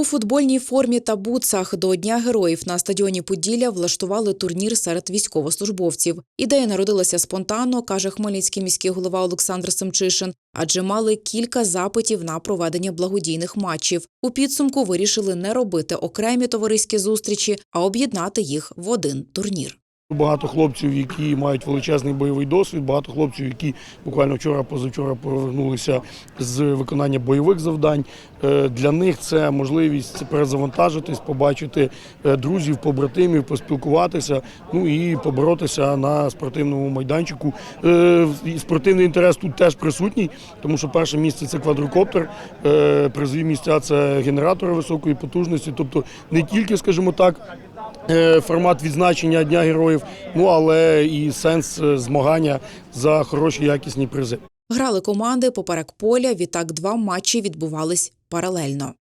У футбольній формі та буцах до Дня героїв на стадіоні Поділля влаштували турнір серед військовослужбовців. Ідея народилася спонтанно, каже хмельницький міський голова Олександр Семчишин, адже мали кілька запитів на проведення благодійних матчів. У підсумку вирішили не робити окремі товариські зустрічі, а об'єднати їх в один турнір. Багато хлопців, які мають величезний бойовий досвід, багато хлопців, які буквально вчора, позавчора повернулися з виконання бойових завдань. Е, Для них це можливість перезавантажитись, побачити е, друзів, побратимів, поспілкуватися, ну і поборотися на спортивному майданчику. Е, Спортивний інтерес тут теж присутній, тому що перше місце це квадрокоптер, призові місця це генератори високої потужності, тобто не тільки, скажімо так. Е, формат відзначення Дня героїв, ну але і сенс е, змагання за хороші якісні призи. Грали команди поперек поля. Відтак два матчі відбувались паралельно.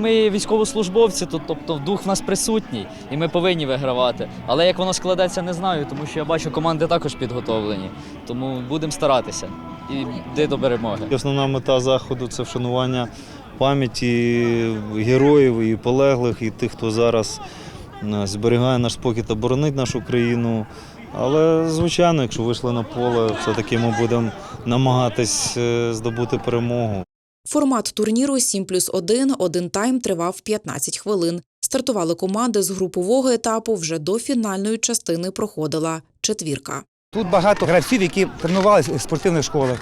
Ми військовослужбовці, то, тобто дух в нас присутній, і ми повинні вигравати. Але як воно складеться, не знаю, тому що я бачу, команди також підготовлені. Тому будемо старатися і йти до перемоги. Основна мета заходу це вшанування пам'яті героїв і полеглих, і тих, хто зараз е, зберігає наш спокій та боронить нашу країну. Але, звичайно, якщо вийшли на поле, все-таки ми будемо намагатись е, здобути перемогу. Формат турніру 7 плюс 1, один тайм тривав 15 хвилин. Стартували команди з групового етапу. Вже до фінальної частини проходила четвірка. Тут багато гравців, які тренувалися в спортивних школах.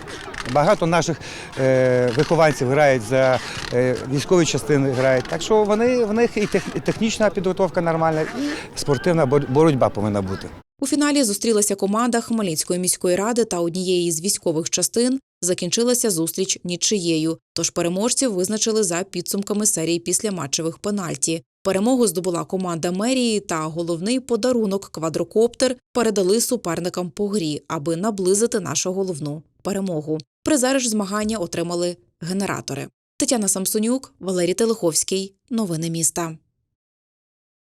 Багато наших е, вихованців грають за е, військові частини грають. Так що вони в них і тех- і технічна підготовка нормальна, і спортивна боротьба повинна бути. У фіналі зустрілася команда Хмельницької міської ради та однієї з військових частин. Закінчилася зустріч нічиєю. Тож переможців визначили за підсумками серії післяматчевих пенальті. Перемогу здобула команда мерії та головний подарунок квадрокоптер передали суперникам по грі, аби наблизити нашу головну перемогу. Призери ж змагання отримали генератори. Тетяна Самсонюк, Валерій Телеховський. Новини міста.